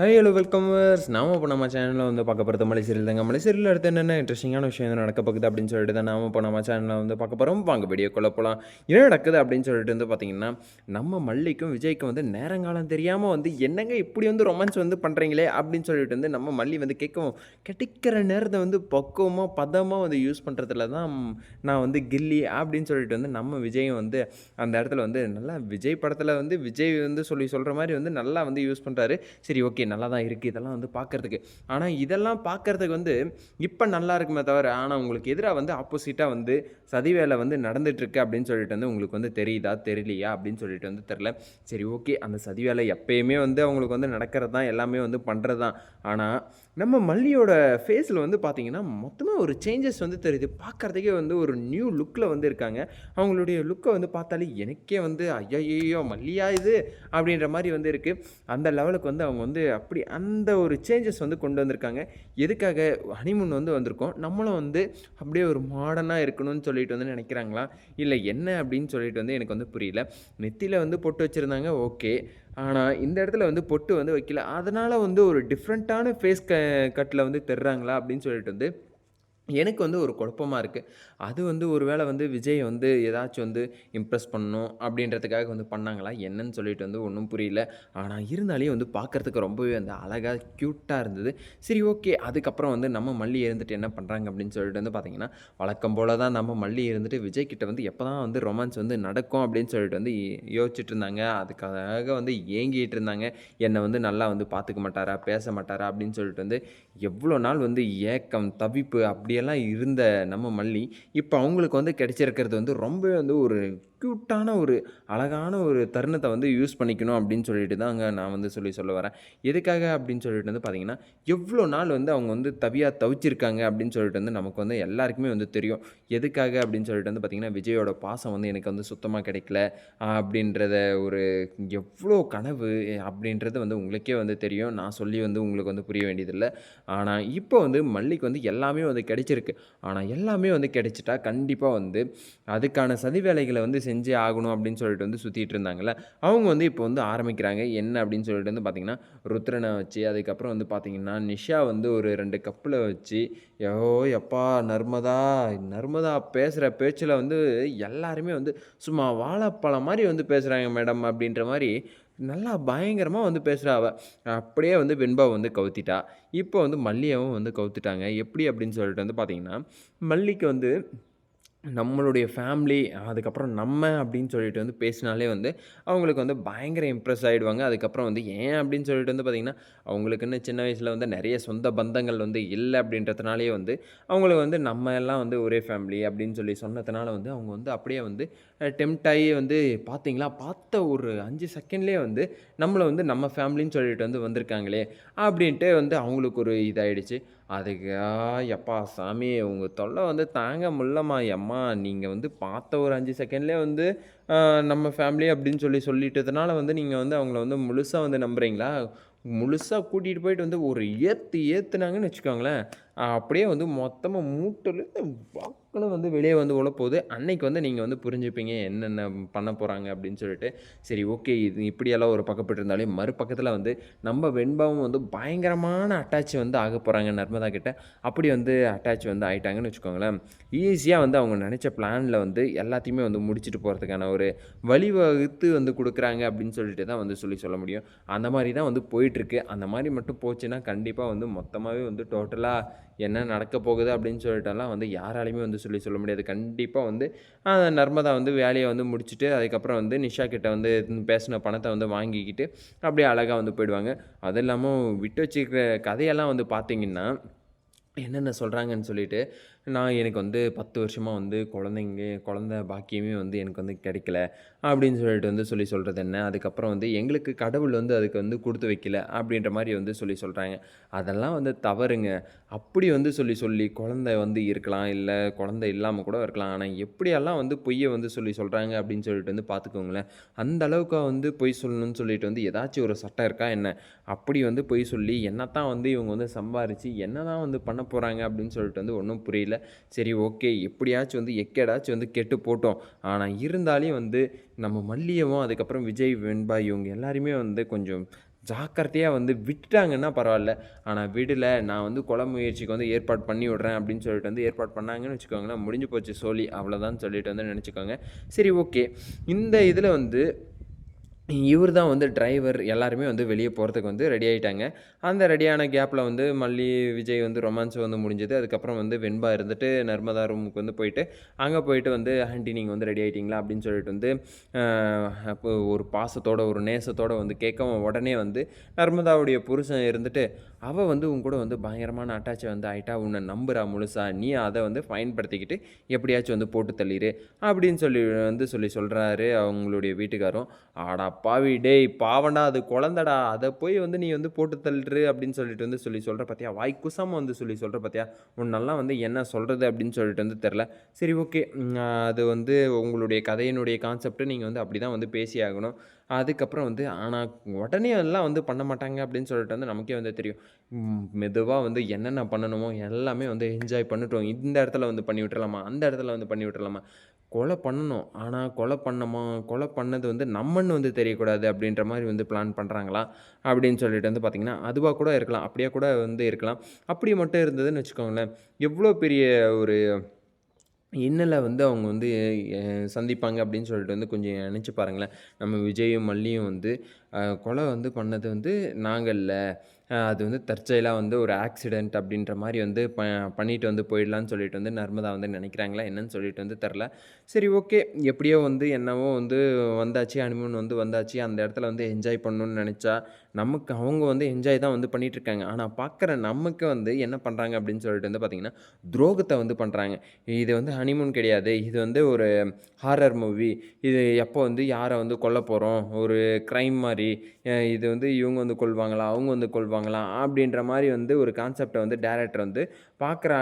High hello வெல்கமர்ஸ் நாம இப்போ நம்ம சேனலில் வந்து பார்க்க போகிறது மலை சீரியல் தாங்க. மலை சீரியல் அடுத்து என்னென்ன இன்ட்ரெஸ்டிங்கான விஷயம் என்ன நடக்க போகுது அப்படின்னு சொல்லிட்டு தான் நாம இப்போ நம்ம சேனலில் வந்து பார்க்க போகிறோம் வாங்க வீடியோக்குள்ள போகலாம் என்ன நடக்குது அப்படின்னு சொல்லிட்டு வந்து பார்த்தீங்கன்னா நம்ம மல்லிக்கும் விஜய்க்கும் வந்து நேரங்காலம் தெரியாமல் வந்து என்னங்க இப்படி வந்து ரொமான்ஸ் வந்து பண்ணுறீங்களே அப்படின்னு சொல்லிட்டு வந்து நம்ம மல்லி வந்து கேட்கவும் கிடைக்கிற நேரத்தை வந்து பக்குவமாக பதமாக வந்து யூஸ் பண்ணுறதுல தான் நான் வந்து கில்லி அப்படின்னு சொல்லிட்டு வந்து நம்ம விஜயும் வந்து அந்த இடத்துல வந்து நல்லா விஜய் படத்தில் வந்து விஜய் வந்து சொல்லி சொல்கிற மாதிரி வந்து நல்லா வந்து யூஸ் பண்ணுறாரு சரி ஓகே நல்லா தான் இருக்குது இதெல்லாம் வந்து பார்க்குறதுக்கு ஆனால் இதெல்லாம் பார்க்குறதுக்கு வந்து இப்போ நல்லா இருக்குமே தவிர ஆனால் உங்களுக்கு எதிராக வந்து ஆப்போசிட்டாக வந்து சதி வேலை வந்து நடந்துகிட்ருக்கு அப்படின்னு சொல்லிட்டு வந்து உங்களுக்கு வந்து தெரியுதா தெரியலையா அப்படின்னு சொல்லிட்டு வந்து தெரில சரி ஓகே அந்த சதி வேலை எப்பயுமே வந்து அவங்களுக்கு வந்து நடக்கிறது தான் எல்லாமே வந்து பண்ணுறது தான் ஆனால் நம்ம மல்லியோட ஃபேஸில் வந்து பார்த்தீங்கன்னா மொத்தமாக ஒரு சேஞ்சஸ் வந்து தெரியுது. பார்க்குறதுக்கே வந்து ஒரு நியூ லுக்கில் வந்து இருக்காங்க. அவங்களுடைய லுக்கை வந்து பார்த்தாலே எனக்கே வந்து ஐயோ மல்லியா இது? அப்படின்ற மாதிரி வந்து இருக்குது அந்த லெவலுக்கு வந்து அவங்க வந்து அப்படி அந்த ஒரு சேஞ்சஸ் வந்து கொண்டு வந்திருக்காங்க. எதுக்காக ஹனிமூன் வந்து வந்திருக்கோம்? நம்மளும் வந்து அப்படியே ஒரு மாடர்னாக இருக்கணும்னு சொல்லிட்டு வந்து நினைக்கிறாங்களா? இல்லை என்ன அப்படின்னு சொல்லிட்டு வந்து எனக்கு வந்து புரியல. நெத்தியில் வந்து பொட்டு வச்சுருந்தாங்க. ஓகே. ஆனால் இந்த இடத்துல வந்து பொட்டு வந்து வைக்கல. அதனால் வந்து ஒரு டிஃப்ரெண்ட்டான ஃபேஸ் க கட்டில் வந்து தர்றாங்களா அப்படின்னு சொல்லிட்டு வந்து எனக்கு வந்து ஒரு குழப்பமாக இருக்குது அது வந்து ஒரு வேளை வந்து விஜய் வந்து ஏதாச்சும் வந்து இம்ப்ரெஸ் பண்ணணும் அப்படின்றதுக்காக வந்து பண்ணாங்களா? என்னன்னு சொல்லிட்டு வந்து ஒன்றும் புரியல. ஆனால் இருந்தாலே வந்து பார்க்குறதுக்கு ரொம்பவே வந்து அழகாக க்யூட்டாக இருந்தது. சரி ஓகே அதுக்கப்புறம் வந்து நம்ம மல்லி இருந்துட்டு என்ன பண்ணுறாங்க அப்படின்னு சொல்லிட்டு வந்து பார்த்திங்கன்னா வழக்கம் போல் தான் நம்ம மல்லி இருந்துட்டு விஜய் கிட்ட வந்து எப்போ தான் வந்து ரொமான்ஸ் வந்து நடக்கும் அப்படின்னு சொல்லிட்டு வந்து யோசிச்சுட்டு இருந்தாங்க. அதுக்காக வந்து ஏங்கிட்டு இருந்தாங்க. என்னை வந்து நல்லா வந்து பார்த்துக்க மாட்டாரா பேச மாட்டாரா அப்படின்னு சொல்லிட்டு வந்து எவ்வளோ நாள் வந்து ஏக்கம் தவிப்பு அப்படியே எல்லாம் இருந்த நம்ம மல்லி இப்போ அவங்களுக்கு வந்து கிடைச்சிருக்கிறது வந்து ரொம்பவே வந்து ஒரு க்யூட்டான ஒரு அழகான ஒரு தருணத்தை வந்து யூஸ் பண்ணிக்கணும் அப்படின்னு சொல்லிட்டு அங்கே நான் வந்து சொல்லி சொல்ல வரேன். எதுக்காக அப்படின்னு சொல்லிட்டு வந்து பார்த்தீங்கன்னா எவ்வளோ நாள் வந்து அவங்க வந்து தவியாக தவிச்சிருக்காங்க அப்படின்னு சொல்லிட்டு வந்து நமக்கு வந்து எல்லாருக்குமே வந்து தெரியும். எதுக்காக அப்படின்னு சொல்லிட்டு வந்து பார்த்திங்கன்னா விஜயோட பாசம் வந்து எனக்கு வந்து சுத்தமாக கிடைக்கல அப்படின்றத ஒரு எவ்வளோ கனவு அப்படின்றது வந்து உங்களுக்கே வந்து தெரியும். நான் சொல்லி வந்து உங்களுக்கு வந்து புரிய வேண்டியதில்லை. ஆனால் இப்போ வந்து மல்லிக்கு வந்து எல்லாமே வந்து கிடைச்சிருக்கு. ஆனால் எல்லாமே வந்து கிடைச்சிட்டா கண்டிப்பாக வந்து அதுக்கான சதி வேலைகளை வந்து செஞ்சே ஆகணும் அப்படின்னு சொல்லிட்டு வந்து சுற்றிட்டு இருந்தாங்கல்ல அவங்க வந்து இப்போ வந்து ஆரம்பிக்கிறாங்க. என்ன அப்படின்னு சொல்லிட்டு வந்து பார்த்திங்கன்னா ருத்ரனை வச்சு அதுக்கப்புறம் வந்து பார்த்திங்கன்னா நிஷா வந்து ஒரு ரெண்டு கப்பில் வச்சு யோ எப்பா நர்மதா நர்மதா பேசுகிற பேச்சில் வந்து எல்லாருமே வந்து சும்மா வாழைப்பழம் மாதிரி வந்து பேசுகிறாங்க மேடம் அப்படின்ற மாதிரி நல்லா பயங்கரமாக வந்து பேசுகிறா அவள் அப்படியே வந்து வெண்பா வந்து கவுத்திட்டா. இப்போ வந்து மல்லியாவும் வந்து கவுத்துட்டாங்க. எப்படி அப்படின்னு சொல்லிட்டு வந்து பார்த்திங்கன்னா மல்லிக்கு வந்து நம்மளுடைய ஃபேமிலி அதுக்கப்புறம் நம்ம அப்படின்னு சொல்லிட்டு வந்து பேசினாலே வந்து அவங்களுக்கு வந்து பயங்கர இம்ப்ரெஸ் ஆகிடுவாங்க அதுக்கப்புறம் வந்து ஏன்? அப்படின்னு சொல்லிட்டு வந்து பார்த்திங்கன்னா அவங்களுக்குன்னு சின்ன வயசில் வந்து நிறைய சொந்த பந்தங்கள் வந்து இல்லை அப்படின்றதுனாலே வந்து அவங்களுக்கு வந்து நம்ம எல்லாம் வந்து ஒரே ஃபேமிலி அப்படின்னு சொல்லி சொன்னதுனால வந்து அவங்க வந்து அப்படியே வந்து டெம்ட் ஆகி வந்து பார்த்தீங்களா பார்த்த ஒரு அஞ்சு செகண்ட்லேயே வந்து நம்மளை வந்து நம்ம ஃபேமிலின்னு சொல்லிட்டு வந்து வந்திருக்காங்களே? அப்படின்ட்டு வந்து அவங்களுக்கு ஒரு இதாயிடுச்சு. அதுக்கு ஆ எப்பா சாமி உங்கள் தொல்லை வந்து தாங்க முடியலம்மா எம்மா நீங்கள் வந்து பார்த்த ஒரு அஞ்சு செகண்ட்லேயே வந்து ஆ, நம்ம ஃபேமிலி அப்படின்னு சொல்லி சொல்லிட்டதுனால வந்து நீங்கள் வந்து அவங்கள வந்து முழுசாக வந்து நம்புறீங்களா? முழுசாக கூட்டிகிட்டு போயிட்டு வந்து ஒரு ஏற்று ஏற்றுனாங்கன்னு வச்சுக்கோங்களேன். அப்படியே வந்து மொத்தமாக மூட்டிலேருந்து வாக்களும் வந்து வெளியே வந்து உழப்போகுது அன்னைக்கு வந்து நீங்கள் வந்து புரிஞ்சுப்பீங்க என்னென்ன பண்ண போகிறாங்க அப்படின்னு சொல்லிட்டு. சரி ஓகே இது இப்படியெல்லாம் ஒரு பக்கப்பட்டு இருந்தாலே மறுபக்கத்தில் வந்து நம்ம வெண்பாவும் வந்து பயங்கரமான அட்டாச் வந்து ஆக போகிறாங்க நர்மதா கிட்ட. அப்படி வந்து அட்டாச் வந்து ஆயிட்டாங்கன்னு வச்சுக்கோங்களேன். ஈஸியாக வந்து அவங்க நினச்ச பிளானில் வந்து எல்லாத்தையுமே வந்து முடிச்சுட்டு போகிறதுக்கான ஒரு வழிவகுத்து வந்து கொடுக்குறாங்க அப்படின்னு சொல்லிட்டு தான் வந்து சொல்லி சொல்ல முடியும். அந்த மாதிரி தான் வந்து போயிட்டுருக்கு. அந்த மாதிரி மட்டும் போச்சுன்னா கண்டிப்பாக வந்து மொத்தமாகவே வந்து டோட்டலாக என்ன நடக்க போகுது அப்படின்னு சொல்லிட்டெல்லாம் வந்து யாராலையுமே வந்து சொல்லி சொல்ல முடியாது. கண்டிப்பாக வந்து நர்மதா வந்து வேலையை வந்து முடிச்சுட்டு அதுக்கப்புறம் வந்து நிஷா கிட்ட வந்து பேசின பணத்தை வந்து வாங்கிக்கிட்டு அப்படியே அழகாக வந்து போயிடுவாங்க. அது இல்லாமல் விட்டு வச்சுக்கிற கதையெல்லாம் வந்து பார்த்தீங்கன்னா என்னென்ன சொல்கிறாங்கன்னு சொல்லிட்டு நான் எனக்கு வந்து பத்து வருஷமாக வந்து குழந்தைங்க குழந்த பாக்கியமே வந்து எனக்கு வந்து கிடைக்கல அப்படின்னு சொல்லிட்டு வந்து சொல்லி சொல்கிறது என்ன? அதுக்கப்புறம் வந்து எங்களுக்கு கடவுள் வந்து அதுக்கு வந்து கொடுத்து வைக்கல அப்படின்ற மாதிரி வந்து சொல்லி சொல்கிறாங்க அதெல்லாம் வந்து தவறுங்க. அப்படி வந்து சொல்லி சொல்லி குழந்தை வந்து இருக்கலாம் இல்லை குழந்தை இல்லாமல் கூட இருக்கலாம். ஆனால் எப்படியெல்லாம் வந்து பொய்யை வந்து சொல்லி சொல்கிறாங்க அப்படின்னு சொல்லிட்டு வந்து பார்த்துக்கோங்களேன். அந்த அளவுக்கு வந்து பொய் சொல்லணும்னு சொல்லிட்டு வந்து ஏதாச்சும் ஒரு சட்டம் இருக்கா என்ன? அப்படி வந்து பொய் சொல்லி என்னத்தான் வந்து இவங்க வந்து சம்பாரித்து என்ன தான் வந்து பண்ண போகிறாங்க அப்படின்னு சொல்லிட்டு வந்து ஒன்றும் புரியல. சரி ஓகே. எப்படியாச்சும் வந்து எக்கேடாச்சும் வந்து கெட்டு போட்டோம். ஆனால் இருந்தாலே வந்து நம்ம மல்லியவும் அதுக்கப்புறம் விஜய் வெண்பா இவங்க எல்லாருமே வந்து கொஞ்சம் ஜாக்கிரதையாக வந்து விட்டுட்டாங்கன்னா பரவாயில்ல. ஆனால் விடலை. நான் வந்து கொலை முயற்சிக்கு வந்து ஏற்பாடு பண்ணி விட்றேன் அப்படின்னு சொல்லிட்டு வந்து ஏற்பாடு பண்ணாங்கன்னு வச்சுக்கோங்களேன் முடிஞ்சு போச்சு சோழி. அவ்வளோதான் சொல்லிட்டு வந்து நினச்சிக்கோங்க. சரி ஓகே. இந்த இதில் வந்து இவர் தான் வந்து டிரைவர் எல்லாருமே வந்து வெளியே போகிறதுக்கு வந்து ரெடி ஆகிட்டாங்க அந்த ரெடியான கேப்பில் வந்து மல்லி விஜய் வந்து ரொமான்ஸ் வந்து முடிஞ்சது. அதுக்கப்புறம் வந்து வெண்பா இருந்துட்டு நர்மதா ரூமுக்கு வந்து போயிட்டு அங்கே போயிட்டு வந்து ஆண்டி நீங்கள் வந்து ரெடி ஆகிட்டிங்களா அப்படின்னு சொல்லிட்டு வந்து அப்போ ஒரு பாசத்தோட ஒரு நேசத்தோட வந்து கேட்கவும் உடனே வந்து நர்மதாவுடைய புருஷன் இருந்துட்டு அவள் வந்து உங்க கூட வந்து பயங்கரமான அட்டாச்சை வந்து ஆகிட்டா உன்னை நம்புறா முழுசா? நீ அதை வந்து பயன்படுத்திக்கிட்டு எப்படியாச்சும் வந்து போட்டு தள்ளிடு அப்படின்னு சொல்லி வந்து சொல்லி சொல்கிறாரு அவங்களுடைய வீட்டுக்காரும். ஆடா பாவி டேய் பாவண்டா அது குழந்தடா. அதை போய் வந்து நீ வந்து போட்டு தள்ளுரு அப்படின்னு சொல்லிட்டு வந்து சொல்லி சொல்கிற பார்த்தியா வாய் குசாமல் வந்து சொல்லி சொல்கிற பார்த்தியா உன்னெல்லாம் வந்து என்ன சொல்கிறது அப்படின்னு சொல்லிட்டு வந்து தெரில சரி ஓகே. அது வந்து உங்களுடைய கதையினுடைய கான்செப்ட்டு நீங்கள் வந்து அப்படி தான் வந்து பேசி ஆகணும் அதுக்கப்புறம் வந்து ஆனால் உடனே எல்லாம் வந்து பண்ண மாட்டாங்க அப்படின்னு சொல்லிட்டு வந்து நமக்கே வந்து தெரியும். மெதுவாக வந்து என்னென்ன பண்ணணுமோ எல்லாமே வந்து என்ஜாய் பண்ணிட்டோம். இந்த இடத்துல வந்து பண்ணி விட்டுறலாமா? அந்த இடத்துல வந்து பண்ணி விட்டுறலாமா? கொலை பண்ணணும். ஆனால் கொலை பண்ணமா? கொலை பண்ணது வந்து நம்மன்னு வந்து தெரியக்கூடாது அப்படின்ற மாதிரி வந்து பிளான் பண்ணுறாங்களா அப்படின்னு சொல்லிட்டு வந்து பார்த்திங்கன்னா அதுவாக கூட இருக்கலாம். அப்படியே கூட வந்து இருக்கலாம். அப்படி மட்டும் இருந்ததுன்னு வச்சுக்கோங்களேன். எவ்வளோ பெரிய ஒரு இன்னலை வந்து அவங்க வந்து சந்திப்பாங்க அப்படின்னு சொல்லிட்டு வந்து கொஞ்சம் நினச்சி பாருங்களேன். நம்ம விஜயும் மல்லியும் வந்து கொலை வந்து பண்ணது வந்து நாங்கள் இல்லை அது வந்து தற்செயலாக வந்து ஒரு ஆக்சிடெண்ட் அப்படின்ற மாதிரி வந்து ப பண்ணிட்டு வந்து போயிடலான்னு சொல்லிட்டு வந்து நர்மதா வந்து நினைக்கிறாங்களா என்னன்னு சொல்லிட்டு வந்து தெரில சரி ஓகே எப்படியோ வந்து என்னவோ வந்து வந்தாச்சு ஹனிமூன் வந்து வந்தாச்சு. அந்த இடத்துல வந்து என்ஜாய் பண்ணணும்னு நினச்சா நமக்கு அவங்க வந்து என்ஜாய் தான் வந்து பண்ணிகிட்ருக்காங்க ஆனால் பார்க்குற நமக்கு வந்து என்ன பண்ணுறாங்க அப்படின்னு சொல்லிட்டு வந்து பார்த்திங்கன்னா துரோகத்தை வந்து பண்ணுறாங்க இது வந்து ஹனிமூன் கிடையாது. இது வந்து ஒரு ஹாரர் மூவி இது எப்போ வந்து யாரை வந்து கொல்ல போகிறோம் ஒரு க்ரைம் மாதிரி. இது வந்து இவங்க வந்து கொள்வாங்களா அவங்க வந்து கொள்வாங்க கொள்வாங்களா அப்படின்ற மாதிரி வந்து ஒரு கான்செப்டை வந்து டேரக்டர் வந்து பார்க்குற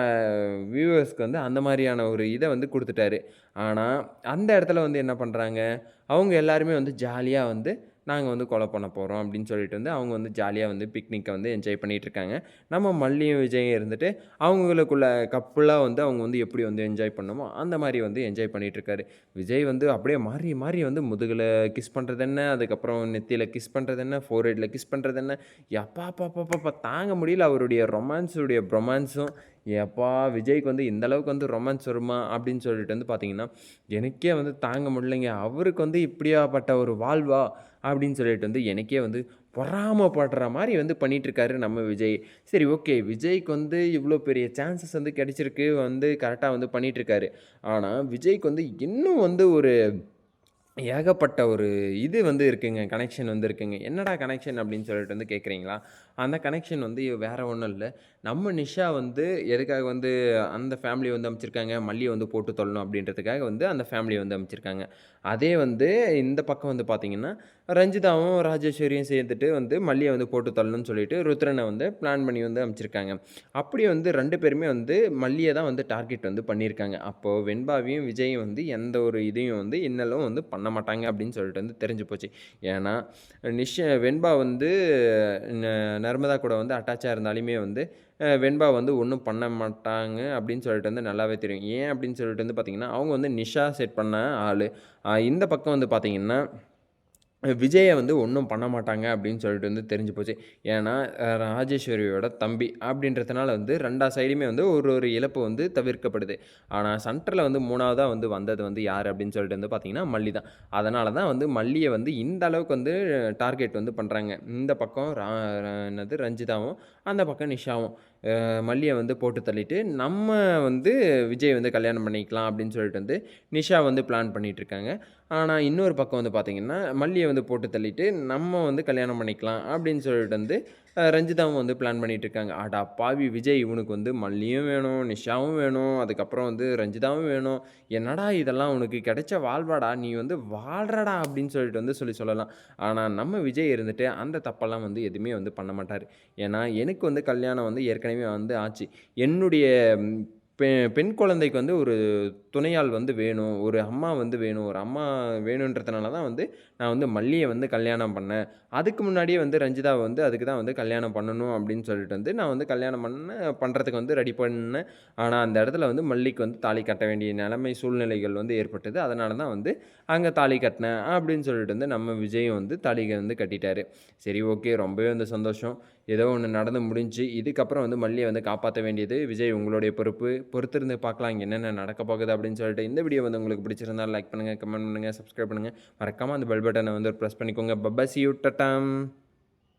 வியூவர்ஸ்க்கு வந்து அந்த மாதிரியான ஒரு இதை வந்து கொடுத்துட்டாரு. ஆனால் அந்த இடத்துல வந்து என்ன பண்ணுறாங்க அவங்க எல்லாருமே வந்து ஜாலியாக வந்து நாங்கள் வந்து கொலை பண்ண போகிறோம் அப்படின்னு சொல்லிட்டு வந்து அவங்க வந்து ஜாலியாக வந்து பிக்னிக்கை வந்து என்ஜாய் பண்ணிகிட்டு இருக்காங்க. நம்ம மல்லியும் விஜயம் இருந்துட்டு அவங்களுக்குள்ள கப்புலாக வந்து அவங்க வந்து எப்படி வந்து என்ஜாய் பண்ணணுமோ அந்த மாதிரி வந்து என்ஜாய் பண்ணிகிட்ருக்காரு விஜய் வந்து அப்படியே மாறி மாறி வந்து முதுகில் கிஸ் பண்ணுறது என்ன? அதுக்கப்புறம் நெத்தியில் கிஸ் பண்ணுறது என்ன? ஃபோர்ஹெட்டில் கிஸ் பண்ணுறது என்ன? எப்பா பாப்பா தாங்க முடியல அவருடைய ரொமான்ஸுடைய ப்ரொமான்ஸும் எப்பா விஜய்க்கு வந்து இந்த அளவுக்கு வந்து ரொமான்ஸ் வருமா அப்படின்னு சொல்லிட்டு வந்து பார்த்தீங்கன்னா எனக்கே வந்து தாங்க முடியலைங்க. அவருக்கு வந்து இப்படியாப்பட்ட ஒரு வாழ்வா அப்படின்னு சொல்லிட்டு வந்து எனக்கே வந்து பொறாமப்படுற மாதிரி வந்து பண்ணிகிட்ருக்காரு நம்ம விஜய். சரி ஓகே. விஜய்க்கு வந்து இவ்வளோ பெரிய சான்சஸ் வந்து கிடச்சிருக்கு வந்து கரெக்டாக வந்து பண்ணிகிட்ருக்காரு ஆனால் விஜய்க்கு வந்து இன்னும் வந்து ஒரு ஏகப்பட்ட ஒரு இது வந்து இருக்குங்க கனெக்ஷன் வந்து இருக்குங்க. என்னடா கனெக்ஷன் அப்படின்னு சொல்லிட்டு வந்து கேட்குறீங்களா அந்த கனெக்ஷன் வந்து வேறு ஒன்றும் இல்லை. நம்ம நிஷா வந்து எதுக்காக வந்து அந்த ஃபேமிலி வந்து அமைச்சிருக்காங்க? மல்லியை வந்து போட்டு தொல்லணும் அப்படின்றதுக்காக வந்து அந்த ஃபேமிலியை வந்து அமைச்சிருக்காங்க. அதே வந்து இந்த பக்கம் வந்து பார்த்திங்கன்னா ரஞ்சிதாவும் ராஜேஸ்வரியும் சேர்ந்துட்டு வந்து மல்லியை வந்து போட்டு தள்ளணும்னு சொல்லிட்டு ருத்ரனை வந்து பிளான் பண்ணி வந்து அமைச்சிருக்காங்க. அப்படியே வந்து ரெண்டு பேருமே வந்து மல்லியை தான் வந்து டார்கெட் வந்து பண்ணியிருக்காங்க. அப்போது வெண்பாவையும் விஜயும் வந்து எந்த ஒரு இதையும் வந்து இன்னலும் வந்து பண்ண மாட்டாங்க அப்படின்னு சொல்லிட்டு வந்து தெரிஞ்சு போச்சு. ஏன்னா நிஷ வெண்பா வந்து நர்மதா கூட வந்து அட்டாச்சாக இருந்தாலுமே வந்து வெண்பா வந்து ஒன்றும் பண்ண மாட்டாங்க அப்படின்னு சொல்லிட்டு வந்து நல்லாவே தெரியும். ஏன் அப்படின்னு சொல்லிட்டு வந்து பார்த்திங்கன்னா அவங்க வந்து நிஷா செட் பண்ண ஆள். இந்த பக்கம் வந்து பார்த்திங்கன்னா விஜயை வந்து ஒன்றும் பண்ண மாட்டாங்க அப்படின்னு சொல்லிட்டு வந்து தெரிஞ்சு போச்சு. ஏன்னா ராஜேஸ்வரியோட தம்பி அப்படின்றதுனால வந்து ரெண்டா சைடுமே வந்து ஒரு ஒரு இழப்பு வந்து தவிர்க்கப்படுது. ஆனால் சென்டரில் வந்து மூணாவதாக வந்து வந்தது வந்து யார் அப்படின்னு சொல்லிட்டு வந்து பார்த்திங்கன்னா மல்லி தான். அதனால தான் வந்து மல்லியை வந்து இந்த அளவுக்கு வந்து டார்கெட் வந்து பண்ணுறாங்க இந்த பக்கம் ரா என்னது ரஞ்சிதாவும் அந்த பக்கம் நிஷாவும். மல்லியை வந்து போட்டு தள்ளிட்டு நம்ம வந்து விஜய் வந்து கல்யாணம் பண்ணிக்கலாம் அப்படின்னு சொல்லிட்டு வந்து நிஷா வந்து பிளான் பண்ணிகிட்ருக்காங்க ஆனால் இன்னொரு பக்கம் வந்து பார்த்திங்கன்னா மல்லியை வந்து போட்டு தள்ளிட்டு நம்ம வந்து கல்யாணம் பண்ணிக்கலாம் அப்படின்னு சொல்லிட்டு வந்து ரஞ்சிதாவும் வந்து பிளான் பண்ணிகிட்ருக்காங்க ஆடா பாவி விஜய் இவனுக்கு வந்து மல்லியும் வேணும் நிஷாவும் வேணும் அதுக்கப்புறம் வந்து ரஞ்சிதாவும் வேணும். என்னடா இதெல்லாம் உனக்கு கிடைச்ச வாழ்வாடா நீ வந்து வாழ்றடா அப்படின்னு சொல்லிட்டு வந்து சொல்லி சொல்லலாம். ஆனால் நம்ம விஜய் இருந்துட்டு அந்த தப்பெல்லாம் வந்து எதுவுமே வந்து பண்ண மாட்டார். ஏன்னா எனக்கு வந்து கல்யாணம் வந்து ஏற்கனவே வந்து ஆச்சு. என்னுடைய பெ பெண் குழந்தைக்கு வந்து ஒரு துணையாள் வந்து வேணும் ஒரு அம்மா வந்து வேணும் ஒரு அம்மா வேணுன்றதுனால தான் வந்து நான் வந்து மல்லியை வந்து கல்யாணம் பண்ணேன். அதுக்கு முன்னாடியே வந்து ரஞ்சிதாவை வந்து அதுக்கு தான் வந்து கல்யாணம் பண்ணணும் அப்படின்னு சொல்லிட்டு வந்து நான் வந்து கல்யாணம் பண்ண பண்ணுறதுக்கு வந்து ரெடி பண்ணேன். ஆனால் அந்த இடத்துல வந்து மல்லிக்கு வந்து தாலி கட்ட வேண்டிய நிலைமை சூழ்நிலைகள் வந்து ஏற்பட்டது. அதனால தான் வந்து அங்கே தாலி கட்டினேன் அப்படின்னு சொல்லிட்டு வந்து நம்ம விஜயும் வந்து தாலிகை வந்து கட்டிட்டாரு. சரி ஓகே ரொம்பவே வந்து சந்தோஷம். ஏதோ ஒன்று நடந்து முடிஞ்சு இதுக்கப்புறம் வந்து மல்லியை வந்து காப்பாற்ற வேண்டியது. விஜய் உங்களுடைய பொறுப்பு. பொறுத்திருந்து பார்க்கலாம் இங்கே என்னென்ன நடக்க போகுது அப்படின்னு சொல்லிட்டு இந்த வீடியோ வந்து உங்களுக்கு பிடிச்சிருந்தா லைக் பண்ணுங்கள் கமெண்ட் பண்ணுங்கள் சப்ஸ்கிரைப் பண்ணுங்கள் மறக்காமல் அந்த பெல் பட்டனை வந்து ப்ரெஸ் பண்ணிக்கோங்க. Papa C you டட்டாம்